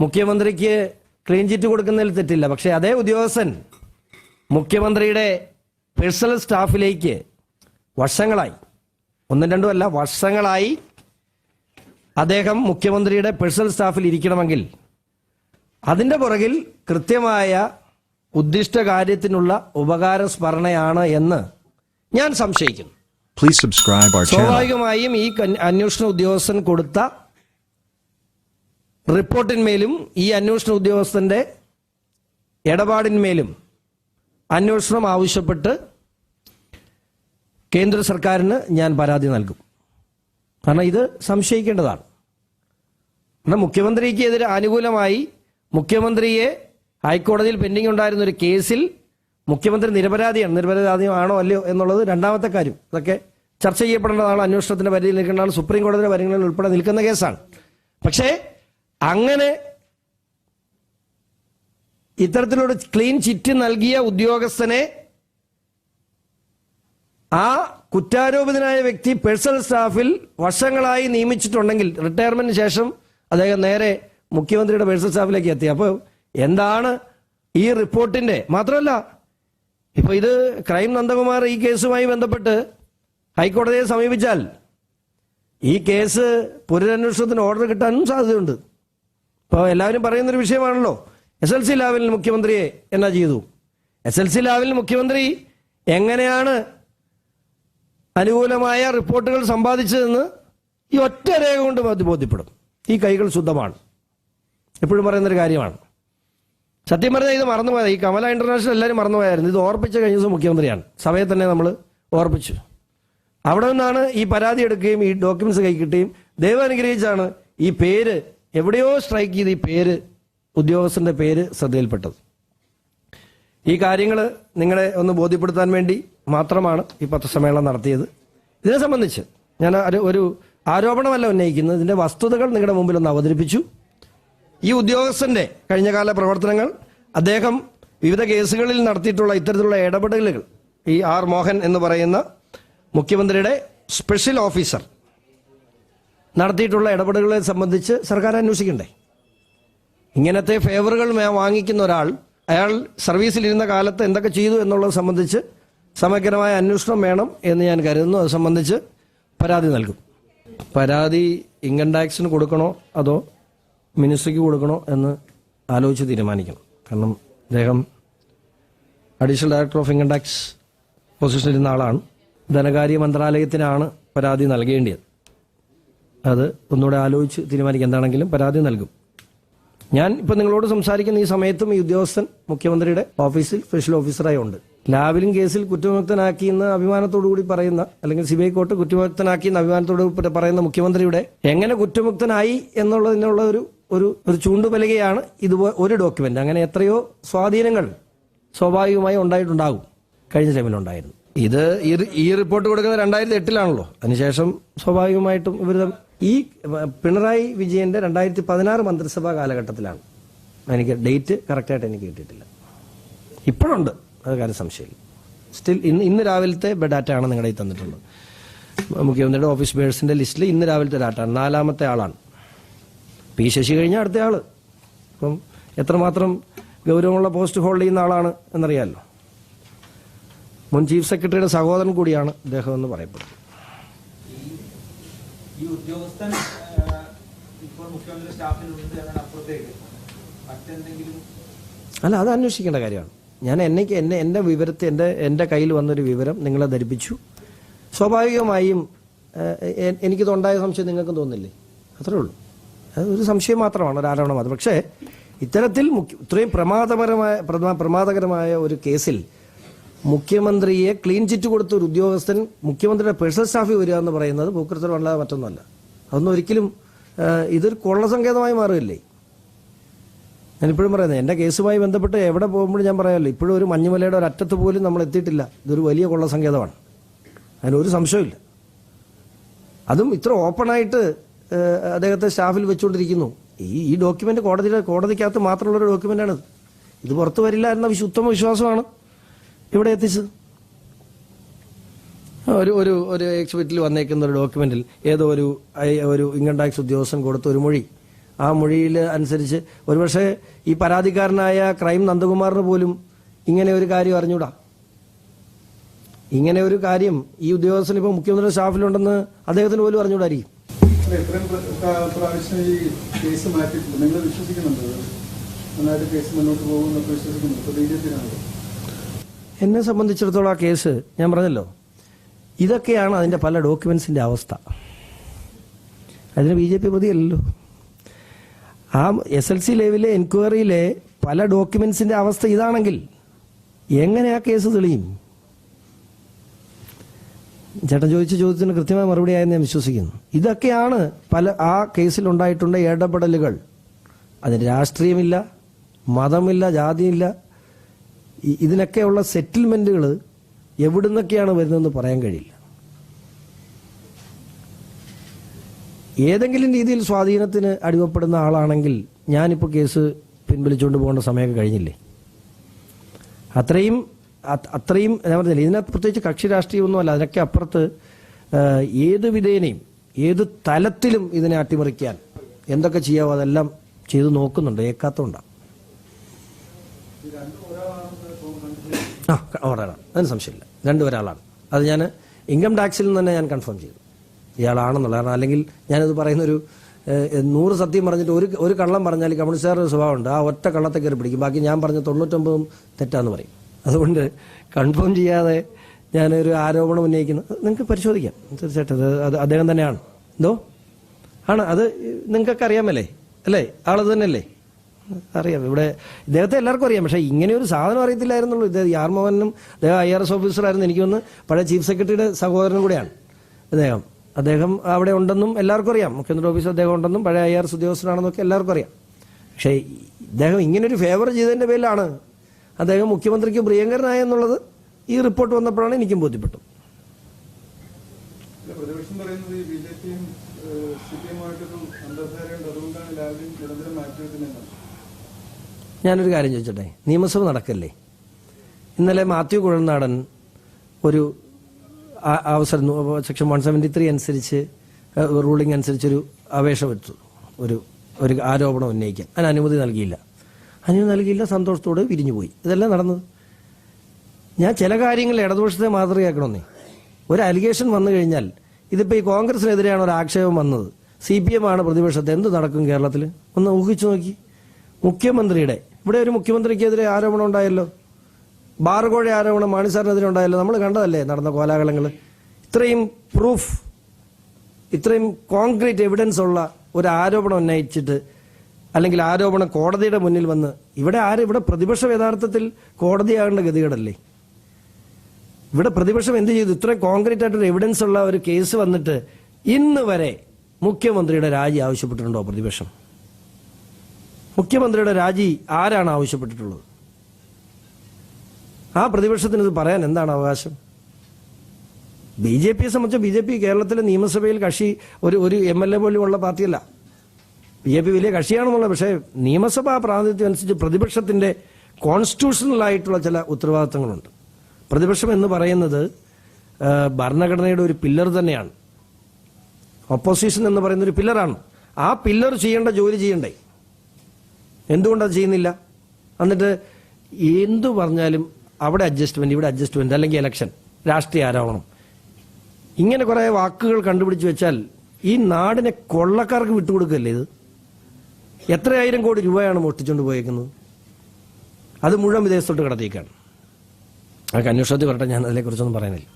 മുഖ്യമന്ത്രിക്ക് clean chit കൊടുക്കുന്നതിൽ തെറ്റില്ല പക്ഷേ അതേ ഉദ്യോഗസ്ഥൻ മുഖ്യമന്ത്രിയുടെ പേഴ്സണൽ സ്റ്റാഫിലേക്ക് വർഷങ്ങളായി ഒന്നും രണ്ടും അല്ല വർഷങ്ങളായി അദ്ദേഹം മുഖ്യമന്ത്രിയുടെ പേഴ്സണൽ സ്റ്റാഫിൽ ഇരിക്കണമെങ്കിൽ അതിന്റെ പുറകിൽ കൃത്യമായ ഉദ്ദിഷ്ട കാര്യത്തിനുള്ള ഉപകാര സ്മരണയാണ് എന്ന് ഞാൻ സംശയിക്കുന്നു. സ്വാഭാവികമായും ഈ അന്വേഷണ ഉദ്യോഗസ്ഥൻ കൊടുത്ത റിപ്പോർട്ടിന്മേലും ഈ അന്വേഷണ ഉദ്യോഗസ്ഥന്റെ ഇടപാടിന്മേലും അന്വേഷണം ആവശ്യപ്പെട്ട് കേന്ദ്ര സർക്കാരിന് ഞാൻ പരാതി നൽകും. കാരണം ഇത് സംശയിക്കേണ്ടതാണ്. കാരണം മുഖ്യമന്ത്രിക്ക് എതിരെ അനുകൂലമായി മുഖ്യമന്ത്രിയെ ഹൈക്കോടതിയിൽ പെൻഡിംഗ് ഉണ്ടായിരുന്ന ഒരു കേസിൽ മുഖ്യമന്ത്രി നിരപരാധിയാണ്. നിരപരാധിയാണോ അല്ലയോ എന്നുള്ളത് രണ്ടാമത്തെ കാര്യം. അതൊക്കെ ചർച്ച ചെയ്യപ്പെടേണ്ടതാണ് അന്വേഷണത്തിന്റെ പരിധിയിൽ നിൽക്കേണ്ടതാണ് സുപ്രീം കോടതിയുടെ പരിഗണനയിൽ ഉൾപ്പെടെ നിൽക്കുന്ന കേസാണ്. പക്ഷേ അങ്ങനെ ഇത്തരത്തിലൊരു ക്ലീൻ ചിറ്റ് നൽകിയ ഉദ്യോഗസ്ഥനെ ആ കുറ്റാരോപിതനായ വ്യക്തി പേഴ്സണൽ സ്റ്റാഫിൽ വർഷങ്ങളായി നിയമിച്ചിട്ടുണ്ടെങ്കിൽ റിട്ടയർമെന്റിന് ശേഷം അദ്ദേഹം നേരെ മുഖ്യമന്ത്രിയുടെ പേഴ്സണൽ സ്റ്റാഫിലേക്ക് എത്തി. അപ്പോൾ എന്താണ് ഈ റിപ്പോർട്ടിന്റെ? മാത്രമല്ല ഇപ്പൊ ഇത് ക്രൈം നന്ദകുമാർ ഈ കേസുമായി ബന്ധപ്പെട്ട് ഹൈക്കോടതിയെ സമീപിച്ചാൽ ഈ കേസ് പുനരന്വേഷണത്തിന് ഓർഡർ കിട്ടാനും സാധ്യതയുണ്ട്. ഇപ്പോൾ എല്ലാവരും പറയുന്നൊരു വിഷയമാണല്ലോ. എസ് എൽ സി ലാവലിൽ മുഖ്യമന്ത്രിയെ എന്നാ ചെയ്തു? എസ് എൽ സി ലാവലിൽ മുഖ്യമന്ത്രി എങ്ങനെയാണ് അനുകൂലമായ റിപ്പോർട്ടുകൾ സമ്പാദിച്ചതെന്ന് ഈ ഒറ്റ രേഖ കൊണ്ട് ബോധ്യപ്പെടും. ഈ കൈകൾ ശുദ്ധമാണ്. എപ്പോഴും പറയുന്നൊരു കാര്യമാണ്. സത്യം പറഞ്ഞാൽ ഇത് മറന്നുപോയത്. ഈ കമല ഇന്റർനാഷണൽ എല്ലാവരും മറന്നുപോയായിരുന്നു. ഇത് ഓർപ്പിച്ച കഴിഞ്ഞ ദിവസം മുഖ്യമന്ത്രിയാണ്. സഭയെ തന്നെ നമ്മൾ ഓർപ്പിച്ചു. അവിടെ നിന്നാണ് ഈ പരാതി എടുക്കുകയും ഈ ഡോക്യുമെന്റ്സ് കൈ കിട്ടുകയും ദൈവം അനുഗ്രഹിച്ചാണ് ഈ പേര് എവിടെയോ സ്ട്രൈക്ക് ചെയ്ത് ഈ പേര് ഉദ്യോഗസ്ഥന്റെ പേര് ശ്രദ്ധയിൽപ്പെട്ടത്. ഈ കാര്യങ്ങൾ നിങ്ങളെ ഒന്ന് ബോധ്യപ്പെടുത്താൻ വേണ്ടി മാത്രമാണ് ഈ പത്രസമ്മേളനം നടത്തിയത്. ഇതിനെ സംബന്ധിച്ച് ഞാൻ ഒരു- ആരോപണമല്ല ഉന്നയിക്കുന്നത്. ഇതിന്റെ വസ്തുതകൾ നിങ്ങളുടെ മുമ്പിൽ ഒന്ന് അവതരിപ്പിച്ചു. ഈ ഉദ്യോഗസ്ഥന്റെ കഴിഞ്ഞകാല പ്രവർത്തനങ്ങൾ അദ്ദേഹം വിവിധ കേസുകളിൽ നടത്തിയിട്ടുള്ള ഇത്തരത്തിലുള്ള ഇടപെടലുകൾ ഈ ആർ മോഹൻ എന്ന് പറയുന്ന മുഖ്യമന്ത്രിയുടെ സ്പെഷ്യൽ ഓഫീസർ നടത്തിയിട്ടുള്ള ഇടപെടലുകളെ സംബന്ധിച്ച് സർക്കാർ അന്വേഷിക്കണ്ടേ? ഇങ്ങനത്തെ ഫേവറുകൾ വാങ്ങിക്കുന്ന ഒരാൾ അയാൾ സർവീസിലിരുന്ന കാലത്ത് എന്തൊക്കെ ചെയ്തു എന്നുള്ളത് സംബന്ധിച്ച് സമഗ്രമായ അന്വേഷണം വേണം എന്ന് ഞാൻ കരുതുന്നു. അത് സംബന്ധിച്ച് പരാതി നൽകും. പരാതി ഇൻകം ടാക്സിന് കൊടുക്കണോ അതോ മിനിസ്ട്രിക്ക് കൊടുക്കണോ എന്ന് ആലോചിച്ച് തീരുമാനിക്കണം. കാരണം അദ്ദേഹം additional director of income tax പൊസിഷനിലിരുന്ന ആളാണ്. ധനകാര്യ മന്ത്രാലയത്തിനാണ് പരാതി നൽകേണ്ടത് അത് ഒന്നുകൂടെ ആലോചിച്ച് തീരുമാനിക്കുക എന്താണെങ്കിലും പരാതി നൽകും. ഞാൻ ഇപ്പൊ നിങ്ങളോട് സംസാരിക്കുന്ന ഈ സമയത്തും ഈ ഉദ്യോഗസ്ഥൻ മുഖ്യമന്ത്രിയുടെ ഓഫീസിൽ സ്പെഷ്യൽ ഓഫീസറായി ഉണ്ട്. ലാവിലും കേസിൽ കുറ്റവിമുക്തനാക്കിയെന്ന് എന്ന് അഭിമാനത്തോടു കൂടി പറയുന്ന അല്ലെങ്കിൽ സി ബി ഐ കോർട്ട് കുറ്റവിമുക്തനാക്കിയെന്ന് അഭിമാനത്തോടു പറയുന്ന മുഖ്യമന്ത്രിയുടെ എങ്ങനെ കുറ്റമുക്തനായി എന്നുള്ളതിനുള്ള ഒരു ഒരു ഒരു ചൂണ്ടുപലകയാണ് ഇത് ഒരു ഡോക്യുമെന്റ് അങ്ങനെ എത്രയോ സ്വാധീനങ്ങൾ സ്വാഭാവികമായി ഉണ്ടായിട്ടുണ്ടാകും. കഴിഞ്ഞ ടൈമിലുണ്ടായിരുന്നു ഇത് ഈ ഈ റിപ്പോർട്ട് കൊടുക്കുന്നത് രണ്ടായിരത്തി എട്ടിലാണല്ലോ. അതിനുശേഷം സ്വാഭാവികമായിട്ടും ഇവർ ഈ പിണറായി വിജയന്റെ രണ്ടായിരത്തി പതിനാറ് മന്ത്രിസഭാ കാലഘട്ടത്തിലാണ്. എനിക്ക് ഡേറ്റ് കറക്റ്റായിട്ട് എനിക്ക് കിട്ടിയിട്ടില്ല. ഇപ്പോഴുണ്ട് അത് കാര്യം സംശയമില്ല. സ്റ്റിൽ ഇന്ന് ഇന്ന് രാവിലത്തെ ഡാറ്റ ആണ് നിങ്ങളുടെ തന്നിട്ടുള്ളത്. മുഖ്യമന്ത്രിയുടെ ഓഫീസ് ബേഴ്സിന്റെ ലിസ്റ്റിൽ ഇന്ന് രാവിലത്തെ ഡാറ്റ നാലാമത്തെ ആളാണ്. പി ശശി കഴിഞ്ഞ അടുത്ത ആൾ. അപ്പം എത്രമാത്രം ഗൗരവമുള്ള പോസ്റ്റ് ഹോൾഡ് ചെയ്യുന്ന ആളാണ് എന്നറിയാമല്ലോ മുൻ ചീഫ് സെക്രട്ടറിയുടെ സഹോദരൻ കൂടിയാണ് അദ്ദേഹം എന്ന് പറയപ്പെടുന്നത്. ആ, ഇപ്പോൾ മുഖ്യമന്ത്രി സ്റ്റാഫിലുണ്ട് എന്നതിനപ്പുറത്തേക്ക് മറ്റെന്തെങ്കിലും അല്ല അത് അന്വേഷിക്കേണ്ട കാര്യമാണ്. ഞാൻ എനിക്ക് എന്നെ എന്റെ വിവരത്തെ എന്റെ എന്റെ കയ്യിൽ വന്നൊരു വിവരം നിങ്ങളെ ധരിപ്പിച്ചു. സ്വാഭാവികമായും എനിക്ക് എനിക്കിതുണ്ടായ സംശയം നിങ്ങൾക്കും തോന്നില്ലേ? അത്രേ ഉള്ളൂ. അത് ഒരു സംശയം മാത്രമാണ് ഒരു ആരോപണം മാത്രം. പക്ഷേ ഇത്തരത്തിൽ ഇത്രയും പ്രമാദപരമായ പ്രമാദകരമായ ഒരു കേസിൽ മുഖ്യമന്ത്രിയെ ക്ലീൻ ചിറ്റ് കൊടുത്ത ഒരു ഉദ്യോഗസ്ഥൻ മുഖ്യമന്ത്രിയുടെ പേഴ്സണൽ സ്റ്റാഫിൽ വരിക എന്ന് പറയുന്നത് പൂക്കൃത്തരമല്ലാതെ മറ്റൊന്നുമല്ല. അതൊന്നും ഒരിക്കലും ഇതൊരു ഇതൊരു കൊള്ളസങ്കേതമായി മാറുകയല്ലേ? ഞാനിപ്പോഴും പറയുന്നത് എന്റെ കേസുമായി ബന്ധപ്പെട്ട് എവിടെ പോകുമ്പോഴും ഞാൻ പറയാമല്ലോ ഇപ്പോഴും ഒരു മഞ്ഞുമലയുടെ ഒരു അറ്റത്ത് പോലും നമ്മൾ എത്തിയിട്ടില്ല. ഇതൊരു വലിയ കൊള്ള കൊള്ളസങ്കേതമാണ് അതിനൊരു സംശയമില്ല അതും ഇത്ര ഓപ്പണായിട്ട് അദ്ദേഹത്തെ സ്റ്റാഫിൽ വെച്ചുകൊണ്ടിരിക്കുന്നു. ഈ ഈ ഡോക്യുമെന്റ് കോടതിയുടെ കോടതിക്കകത്ത് മാത്രമുള്ള ഒരു ഡോക്യുമെന്റാണ് ഇത് പുറത്തു വരില്ല എന്ന ഉത്തമ വിശ്വാസമാണ് ഇവിടെ എത്തിച്ചത്. ഒരു ഒരു ഒരു എക്സിബിറ്റിൽ വന്നേക്കുന്ന ഒരു ഡോക്യുമെന്റിൽ ഏതോ ഒരു ഒരു ഇൻകം ടാക്സ് ഉദ്യോഗസ്ഥൻ കൊടുത്ത ഒരു മൊഴി. ആ മൊഴിയിൽ അനുസരിച്ച് ഒരുപക്ഷെ ഈ പരാതിക്കാരനായ ക്രൈം നന്ദകുമാറിന് പോലും ഇങ്ങനെ ഒരു കാര്യം അറിഞ്ഞൂടാ. ഇങ്ങനെ ഒരു കാര്യം ഈ ഉദ്യോഗസ്ഥൻ ഇപ്പോൾ മുഖ്യമന്ത്രിയുടെ സ്റ്റാഫിലുണ്ടെന്ന് അദ്ദേഹത്തിന് പോലും അറിഞ്ഞൂടായിരിക്കും. ഇപ്പൊ എന്നെ സംബന്ധിച്ചിടത്തോളം ആ കേസ് ഞാൻ പറഞ്ഞല്ലോ. ഇതൊക്കെയാണ് അതിന്റെ പല ഡോക്യുമെൻസിന്റെ അവസ്ഥ. അതിന് ബി ജെ പി പ്രതിയല്ലല്ലോ. ആ എസ് എൽ സി ലെവലിലെ എൻക്വയറിയിലെ പല ഡോക്യുമെൻസിന്റെ അവസ്ഥ ഇതാണെങ്കിൽ എങ്ങനെ ആ കേസ് തെളിയും? ചേട്ടൻ ചോദിച്ച ചോദ്യത്തിന് കൃത്യമായ മറുപടി ആയെന്ന് ഞാൻ വിശ്വസിക്കുന്നു. ഇതൊക്കെയാണ് പല ആ കേസിൽ ഉണ്ടായിട്ടുള്ള ഇടപെടലുകൾ. അതിന് രാഷ്ട്രീയമില്ല മതമില്ല ജാതിയില്ല. ഇതിനൊക്കെയുള്ള സെറ്റിൽമെന്റുകൾ എവിടുന്നൊക്കെയാണ് വരുന്നതെന്ന് പറയാൻ കഴിയില്ല. ഏതെങ്കിലും രീതിയിൽ സ്വാധീനത്തിന് അടിമപ്പെടുന്ന ആളാണെങ്കിൽ ഞാനിപ്പോൾ കേസ് പിൻവലിച്ചുകൊണ്ട് പോകേണ്ട സമയമൊക്കെ കഴിഞ്ഞില്ലേ? അത്രയും അത് അത്രയും ഞാൻ പറഞ്ഞില്ല ഇതിനകത്ത് പ്രത്യേകിച്ച് കക്ഷി രാഷ്ട്രീയമൊന്നുമല്ല അതിനൊക്കെ അപ്പുറത്ത് ഏത് വിധേനയും ഏത് തലത്തിലും ഇതിനെ അട്ടിമറിക്കാൻ എന്തൊക്കെ ചെയ്യാവോ അതെല്ലാം ചെയ്തു നോക്കുന്നുണ്ട് ഏക്കാത്തതുകൊണ്ടാണ് ആ ഒരാളാണ് അതിന് സംശയമില്ല. രണ്ടു ഒരാളാണ് അത് ഞാൻ ഇൻകം ടാക്സിൽ നിന്ന് തന്നെ ഞാൻ കൺഫേം ചെയ്തു. ഇയാളാണെന്നുള്ള കാരണം അല്ലെങ്കിൽ ഞാനിത് പറയുന്ന ഒരു ഏഹ്, നൂറ് സത്യം പറഞ്ഞിട്ട് ഒരു ഒരു കള്ളം പറഞ്ഞാൽ കമ്മ്യൂണിസ്റ്റുകാരുടെ സ്വഭാവമുണ്ട്. ആ ഒറ്റ കള്ളത്തെ കയറി പിടിക്കും. ബാക്കി ഞാൻ പറഞ്ഞ തൊണ്ണൂറ്റൊമ്പതും തെറ്റാന്ന് പറയും. അതുകൊണ്ട് കൺഫേം ചെയ്യാതെ ഞാനൊരു ആരോപണം ഉന്നയിക്കുന്നു. നിങ്ങൾക്ക് പരിശോധിക്കാം. തീർച്ചയായിട്ടും അത് അദ്ദേഹം തന്നെയാണ്. എന്തോ? ആണ്. അത് നിങ്ങൾക്കൊക്കെ അറിയാമല്ലേ അല്ലേ? ആളത് തന്നെയല്ലേ? അറിയാം. ഇവിടെ ഇദ്ദേഹത്തെ എല്ലാവർക്കും അറിയാം. പക്ഷേ ഇങ്ങനെ ഒരു സാധനം അറിയത്തില്ലായിരുന്നുള്ളൂ. ഇദ്ദേഹം യാർമോഹനും അദ്ദേഹം ഐ ആർ എസ് ഓഫീസറായിരുന്നു. എനിക്കൊന്ന് പഴയ ചീഫ് സെക്രട്ടറിയുടെ സഹോദരനും കൂടെയാണ് അദ്ദേഹം. അദ്ദേഹം അവിടെ ഉണ്ടെന്നും എല്ലാവർക്കും അറിയാം. മുഖ്യമന്ത്രി ഓഫീസിൽ അദ്ദേഹം ഉണ്ടെന്നും പഴയ ഐ ആർ എസ് ഉദ്യോഗസ്ഥനാണെന്നൊക്കെ എല്ലാവർക്കും അറിയാം. പക്ഷേ ഇദ്ദേഹം ഇങ്ങനൊരു ഫേവർ ചെയ്തതിന്റെ പേരിലാണ് അദ്ദേഹം മുഖ്യമന്ത്രിക്ക് പ്രിയങ്കരനായ എന്നുള്ളത് ഈ റിപ്പോർട്ട് വന്നപ്പോഴാണ് എനിക്കും ബോധ്യപ്പെട്ടു പ്രതിപക്ഷം പറയുന്നത് ബി ജെ പിയും സി പി എമ്മുമായിട്ടൊരു അന്തർധാരയുണ്ട്. അതുകൊണ്ടാണ് ലാവ്ലിൻ നിരന്തരം ഞാനൊരു കാര്യം ചോദിച്ചോട്ടെ? നിയമസഭ നടക്കല്ലേ? ഇന്നലെ മാത്യു കുഴൽനാടൻ ഒരു അവസരം സെക്ഷൻ വൺ സെവന്റി ത്രീ അനുസരിച്ച് റൂളിംഗ് അനുസരിച്ചൊരു അപേക്ഷ വെച്ചു ഒരു ഒരു ആരോപണം ഉന്നയിക്കാൻ. അതിന് അനുമതി നൽകിയില്ല. അനുമതി നൽകിയില്ല സന്തോഷത്തോടെ പിരിഞ്ഞുപോയി ഇതെല്ലാം നടന്നത്. ഞാൻ ചില കാര്യങ്ങൾ ഇടതുപക്ഷത്തെ മാതൃകയാക്കണമെന്നേ. ഒരു അലിഗേഷൻ വന്നു കഴിഞ്ഞാൽ ഇതിപ്പോൾ ഈ കോൺഗ്രസിനെതിരെയാണ് ഒരു ആക്ഷേപം വന്നത്. സി പി എം ആണ് പ്രതിപക്ഷത്തെ എന്ത് നടക്കും കേരളത്തിൽ ഒന്ന് ഊഹിച്ചു നോക്കി. മുഖ്യമന്ത്രിയുടെ ഇവിടെ ഒരു മുഖ്യമന്ത്രിക്കെതിരെ ആരോപണം ഉണ്ടായല്ലോ? ബാറുകോഴി ആരോപണം മാണിസാറിനെതിരെ ഉണ്ടായല്ലോ? നമ്മൾ കണ്ടതല്ലേ നടന്ന കോലാഹലങ്ങൾ ഇത്രയും പ്രൂഫ് ഇത്രയും കോൺക്രീറ്റ് എവിഡൻസ് ഉള്ള ഒരു ആരോപണം ഉന്നയിച്ചിട്ട് അല്ലെങ്കിൽ ആരോപണം കോടതിയുടെ മുന്നിൽ വന്ന് ഇവിടെ ആര് ഇവിടെ പ്രതിപക്ഷം യഥാർത്ഥത്തിൽ കോടതിയാകേണ്ട ഗതികേടല്ലേ? ഇവിടെ പ്രതിപക്ഷം എന്ത് ചെയ്തു? ഇത്രയും കോൺക്രീറ്റ് ആയിട്ടൊരു എവിഡൻസ് ഉള്ള ഒരു കേസ് വന്നിട്ട് ഇന്ന് വരെ മുഖ്യമന്ത്രിയുടെ രാജി ആവശ്യപ്പെട്ടിട്ടുണ്ടോ പ്രതിപക്ഷം? മുഖ്യമന്ത്രിയുടെ രാജി ആരാണ് ആവശ്യപ്പെട്ടിട്ടുള്ളത്? ആ പ്രതിപക്ഷത്തിന് ഇത് പറയാൻ എന്താണ് അവകാശം? ബി ജെ പിയെ സംബന്ധിച്ച് ബി ജെ പി കേരളത്തിലെ നിയമസഭയിൽ കക്ഷി ഒരു ഒരു എം എൽ എ പോലും ഉള്ള പാർട്ടിയല്ല. ബി ജെ പി വലിയ കക്ഷിയാണെന്നുള്ള പക്ഷേ നിയമസഭാ പ്രാതിനിധ്യം അനുസരിച്ച് പ്രതിപക്ഷത്തിന്റെ കോൺസ്റ്റിറ്റ്യൂഷണൽ ആയിട്ടുള്ള ചില ഉത്തരവാദിത്തങ്ങളുണ്ട്. പ്രതിപക്ഷം എന്ന് പറയുന്നത് ഭരണഘടനയുടെ ഒരു പില്ലർ തന്നെയാണ്. ഓപ്പോസിഷൻ എന്ന് പറയുന്ന ഒരു പില്ലറാണ്. ആ പില്ലർ ചെയ്യേണ്ട ജോലി ചെയ്യണ്ടേ? എന്തുകൊണ്ടത് ചെയ്യുന്നില്ല? എന്നിട്ട് എന്തു പറഞ്ഞാലും അവിടെ അഡ്ജസ്റ്റ്മെന്റ് ഇവിടെ അഡ്ജസ്റ്റ്മെന്റ് അല്ലെങ്കിൽ ഇലക്ഷൻ രാഷ്ട്രീയ ആരോപണം. ഇങ്ങനെ കുറെ വാക്കുകൾ കണ്ടുപിടിച്ച് വെച്ചാൽ ഈ നാടിനെ കൊള്ളക്കാർക്ക് വിട്ടുകൊടുക്കല്ലേ ഇത്? എത്രയായിരം കോടി രൂപയാണ് മോഷ്ടിച്ചുകൊണ്ട് പോയേക്കുന്നത്? അത് മുഴുവൻ വിദേശത്തോട്ട് കടത്തിയേക്കാണ്. അതൊക്കെ അന്വേഷണത്തിൽ വരട്ടെ ഞാൻ അതിനെക്കുറിച്ചൊന്നും പറയുന്നില്ല.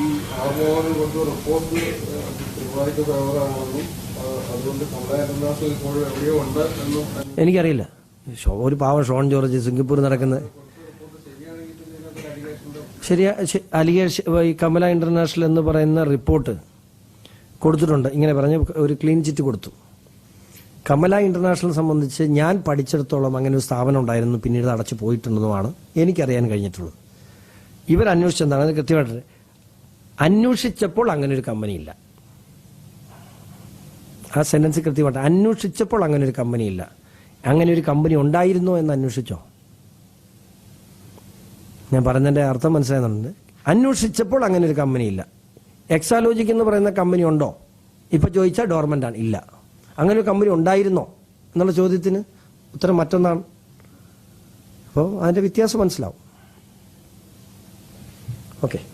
ഈ ഹാർമോണിൽ കൊണ്ട് റിപ്പോർട്ട് തിരുവാതിക്ക് ഫേവറാണെന്നും അതുകൊണ്ട് കമലാ ഇപ്പോഴും എവിടെയോ ഉണ്ട് എന്നും എനിക്കറിയില്ല. ഒരു പാവ ഷോൺ ജോർജ് സിംഗപ്പൂർ നടക്കുന്നത് ശരിയാ അലിഗേഷൻ അലിഗേഷ് ഈ കമല ഇന്റർനാഷണൽ എന്ന് പറയുന്ന റിപ്പോർട്ട് കൊടുത്തിട്ടുണ്ട്. ഇങ്ങനെ പറഞ്ഞ് ഒരു ക്ലീൻ ചിറ്റ് കൊടുത്തു. കമല ഇന്റർനാഷണൽ സംബന്ധിച്ച് ഞാൻ പഠിച്ചിടത്തോളം അങ്ങനെ ഒരു സ്ഥാപനം ഉണ്ടായിരുന്നു. പിന്നീട് അടച്ചു പോയിട്ടുണ്ടെന്നുമാണ് എനിക്കറിയാൻ കഴിഞ്ഞിട്ടുള്ളത്. ഇവർ അന്വേഷിച്ചെന്താണ് അത് കൃത്യമായിട്ട് അന്വേഷിച്ചപ്പോൾ അങ്ങനെ ഒരു കമ്പനി ഇല്ല. ആ സെന്റൻസ് കൃത്യമായിട്ട് അന്വേഷിച്ചപ്പോൾ അങ്ങനെ ഒരു കമ്പനി ഇല്ല. അങ്ങനെ ഒരു കമ്പനി ഉണ്ടായിരുന്നോ എന്ന് അന്വേഷിച്ചോ? ഞാൻ പറഞ്ഞതിന്റെ അർത്ഥം മനസ്സിലാകുന്നുണ്ട്. അന്വേഷിച്ചപ്പോൾ അങ്ങനെ ഒരു കമ്പനി ഇല്ല. എക്സാലോജിക് എന്ന് പറയുന്ന കമ്പനി ഉണ്ടോ? ഇപ്പൊ ചോദിച്ചാൽ ഡോർമെന്റ് ആണ്. ഇല്ല. അങ്ങനെ ഒരു കമ്പനി ഉണ്ടായിരുന്നോ എന്നുള്ള ചോദ്യത്തിന് ഉത്തരം മറ്റൊന്നാണ്. അപ്പോൾ അതിന്റെ വ്യത്യാസം മനസ്സിലാവും. ഓക്കെ